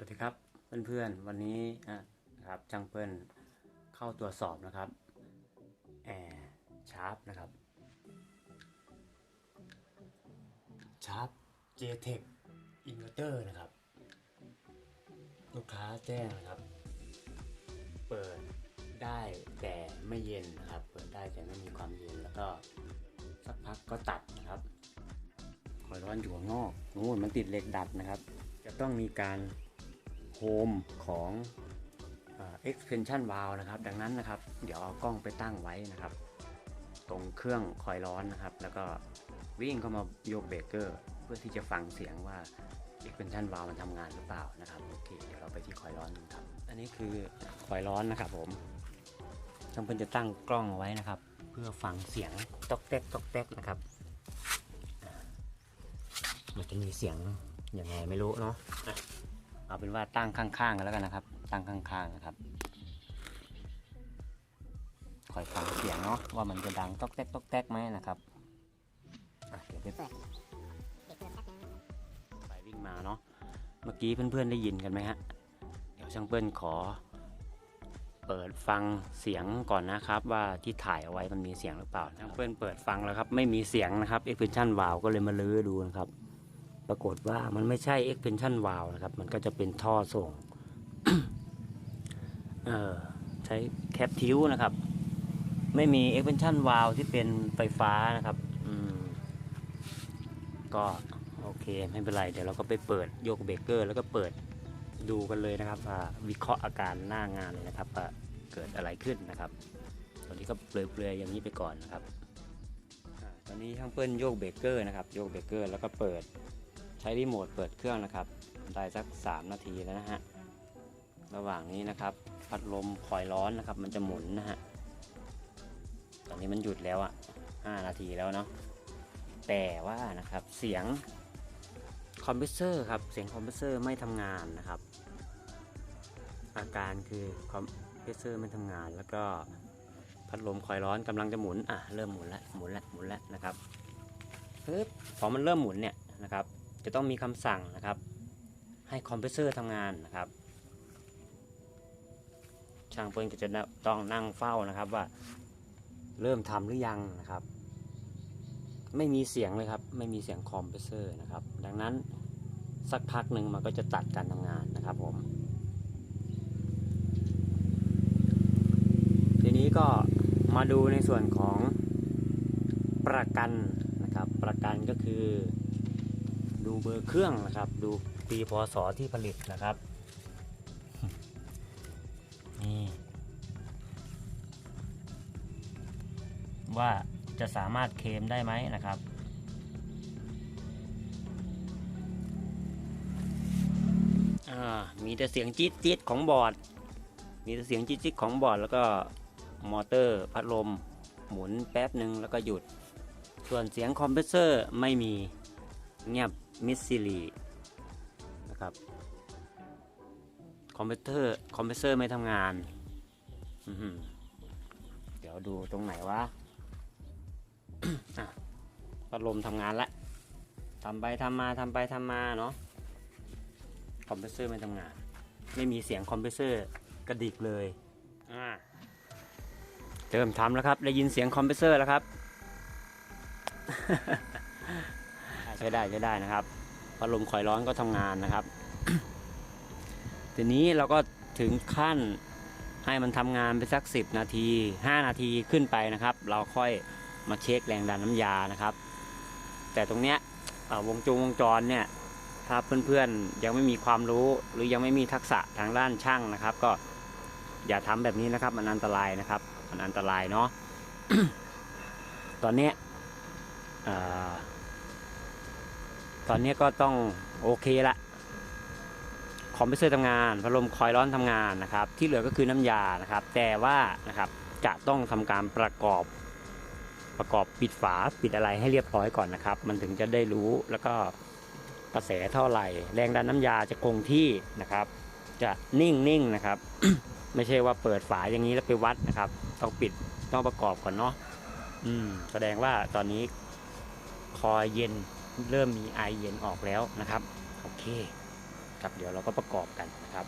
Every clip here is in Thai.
สวัสดีครับเพื่อนๆวันนี้นะครับช่างเปิ้ลเข้าตรวจสอบนะครับแอร์ชาร์ปนะครับชาร์ป JTEC Inverter นะครับ ลูกค้าแจ้งนะครับ เปิดได้แต่ไม่เย็นนะครับ เปิดได้แต่ไม่มีความเย็นแล้วก็สักพักก็ตัดนะครับคอยร้อนอยู่ข้างนอกนู่นมันติดเหล็กดัดนะครับ จะต้องมีการ โฮมของเอ่อ expansion valve นะครับ ดังนั้นนะครับ เดี๋ยวเอากล้องไปตั้งไว้นะครับ ตรงเครื่องคอยร้อนนะครับ แล้วก็วิ่งเข้ามาโยกเบรกเกอร์เพื่อที่จะฟังเสียงว่า expansion valve มันทำงานหรือเปล่านะครับโอเคเดี๋ยวเราไปที่คอยร้อนครับ อันนี้คือคอยร้อนนะครับผมช่างเพิ่นจะตั้งกล้องไว้นะครับ เพื่อฟังเสียงตอกแตกตอกแตกนะครับมันจะมีเสียงยังไงไม่รู้เนาะ เอาเป็นว่าตั้งข้างๆกันแล้วกันนะครับ ตั้งข้างๆนะครับคอยฟังเสียงเนาะว่ามันจะดังตอกแตกตอกแตกไหมนะครับเดี๋ยวไปเปิดไปวิ่งมาเนาะเมื่อกี้เพื่อนๆได้ยินกันไหมฮะเดี๋ยวช่างเปิ้ลขอ เปิดฟังเสียงก่อนนะครับ ว่าที่ถ่ายเอาไว้มันมีเสียงหรือเปล่าช่างเปิ้ลเปิดฟังแล้วครับ ไม่มีเสียงนะครับ expansion valve ก็เลยมาลื้อดูนะครับ ปรากฏว่ามันไม่ใช่ expansion valve นะครับ มันก็จะเป็นท่อส่งใช้แคปทิวนะครับ ไม่มี expansion valve ที่เป็นไฟฟ้านะครับก็โอเคไม่เป็นไร เดี๋ยวเราก็ไปเปิดโยกเบรกเกอร์ แล้วก็เปิดดูกันเลยนะครับว่าวิเคราะห์อาการหน้างานเลยนะครับว่าเกิดอะไรขึ้นนะครับ ตอนนี้ก็เปลือยๆอย่างนี้ไปก่อนนะครับตอนนี้ช่างเปิ้ลโยกเบรกเกอร์นะครับ โยกเบรกเกอร์แล้วก็เปิด ใช้รีโมทเปิดเครื่องนะครับ ได้สัก 3 นาทีแล้วนะฮะ ระหว่างนี้นะครับ พัดลมคอยร้อนนะครับ มันจะหมุนนะฮะ ตอนนี้มันหยุดแล้วอะ 5 นาทีแล้วเนาะ แต่ว่านะครับ เสียงคอมเพรสเซอร์ครับ เสียงคอมเพรสเซอร์ไม่ทำงานนะครับ อาการคือคอมเพรสเซอร์ไม่ทำงาน แล้วก็พัดลมคอยร้อนกำลังจะหมุน อะ เริ่มหมุนแล้ว หมุนแล้ว หมุนแล้วนะครับปึ๊บพอมันเริ่มหมุนเนี่ยนะครับ จะต้องมีคำสั่งนะครับ ให้คอมเพรสเซอร์ทำงานนะครับ ช่างเปิ้ลก็จะต้องนั่งเฝ้านะครับว่าเริ่มทำหรือยังนะครับ ไม่มีเสียงเลยครับ ไม่มีเสียงคอมเพรสเซอร์นะครับ ดังนั้นสักพักหนึ่งมันก็จะตัดการทำงานนะครับผม ทีนี้ก็มาดูในส่วนของประกันนะครับ ประกันก็คือ ดูเบอร์เครื่องนะครับ ดูปีพศที่ผลิตนะครับนี่ว่าจะสามารถเคลมได้ไหมนะครับมีแต่เสียงจี๊ดจี๊ดของบอร์ด มีแต่เสียงจี๊ดจี๊ดของบอร์ดแล้วก็มอเตอร์พัดลมหมุนแป๊บหนึ่งแล้วก็หยุด ส่วนเสียงคอมเพรสเซอร์ไม่มีเงียบ มิสซิลีนะครับคอมเพรสเซอร์คอมเพรสเซอร์ไม่ทำงานเดี๋ยวดูตรงไหนวะอะพัดลมทำงานละทำไปทำมาทำไปทำมาเนาะคอมเพรสเซอร์ไม่ทำงาน ไม่มีเสียงคอมเพรสเซอร์กระดิกเลยเริ่มทำแล้วครับ ได้ยินเสียงคอมเพรสเซอร์แล้วครับ ใช้ได้ใช้ได้นะครับพัดลมคอยร้อนก็ทำงานนะครับ ทีนี้เราก็ถึงขั้นให้มันทำงานไปสัก 10 นาที 5 นาทีขึ้นไปนะครับ เราค่อยมาเช็คแรงดันน้ำยานะครับ แต่ตรงเนี้ยวงจงวงจรเนี่ยถ้าเพื่อนๆยังไม่มีความรู้หรือยังไม่มีทักษะทางด้านช่างนะครับ ก็อย่าทำแบบนี้นะครับ มันอันตรายนะครับ มันอันตรายเนาะตอนเนี้ยเอ่อ ตอนนี้ก็ต้องโอเคละคอมเพรสเซอร์ทำงานพัดลมคอยร้อนทำงานนะครับ ที่เหลือก็คือน้ำยานะครับ แต่ว่านะครับจะต้องทำการประกอบประกอบปิดฝาปิดอะไรให้เรียบร้อยก่อนนะครับ มันถึงจะได้รู้แล้วก็กระแสเท่าไหร่ แรงดันน้ำยาจะคงที่นะครับ จะนิ่งนิ่งนะครับ ไม่ใช่ว่าเปิดฝาอย่างนี้แล้วไปวัดนะครับ ต้องปิดต้องประกอบก่อนเนาะอืม แสดงว่าตอนนี้คอยเย็น เริ่มมีไอเย็นออกแล้วนะครับ โอเคครับเดี๋ยวเราก็ประกอบกันนะครับ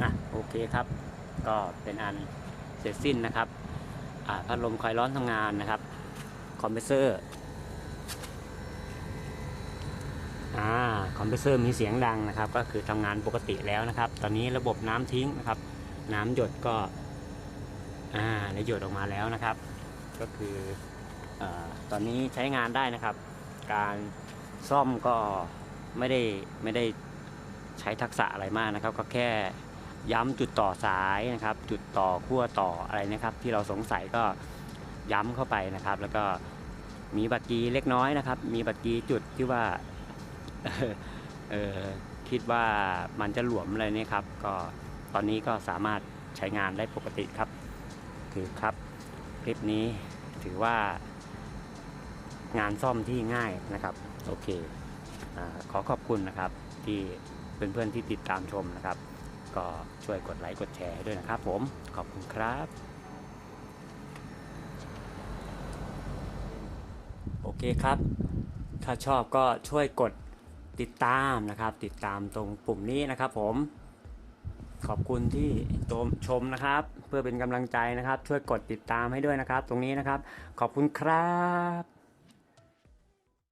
อะโอเคครับ ก็เป็นอันเสร็จสิ้นนะครับพัดลมคอยร้อนทำงานนะครับ คอมเพรสเซอร์อ่าคอมเพรสเซอร์มีเสียงดังนะครับ ก็คือทำงานปกติแล้วนะครับ ตอนนี้ระบบน้ำทิ้งนะครับ น้ำหยดก็ อ่าได้หยดออกมาแล้วนะครับ ก็คืออตอนนี้ใช้งานได้นะครับ การซ่อมก็ไม่ได้ไม่ได้ใช้ทักษะอะไรมากนะครับ ก็แค่ย้ำจุดต่อสายนะครับ จุดต่อขั้วต่ออะไรนะครับ ที่เราสงสัยก็ย้ำเข้าไปนะครับ แล้วก็มีบัตรกีเล็กน้อยนะครับ มีบัตรกีจุดที่ว่าคิดว่ามันจะหลวมอะไรนี่ครับ ก็ตอนนี้ก็สามารถใช้งานได้ปกติครับ คือครับ คลิปนี้ถือว่างานซ่อมที่ง่ายนะครับ โอเคอขอขอบคุณนะครับที่เพื่อนๆที่ติดตามชมนะครับ ก็ช่วยกดไลค์กดแชร์ด้วยนะครับ ผมขอบคุณครับโอเคครับ ถ้าชอบก็ช่วยกดติดตามนะครับ ติดตามตรงปุ่มนี้นะครับผม ขอบคุณที่ชมนะครับ เพื่อเป็นกำลังใจนะครับ ช่วยกดติดตามให้ด้วยนะครับ ตรงนี้นะครับ ขอบคุณครับ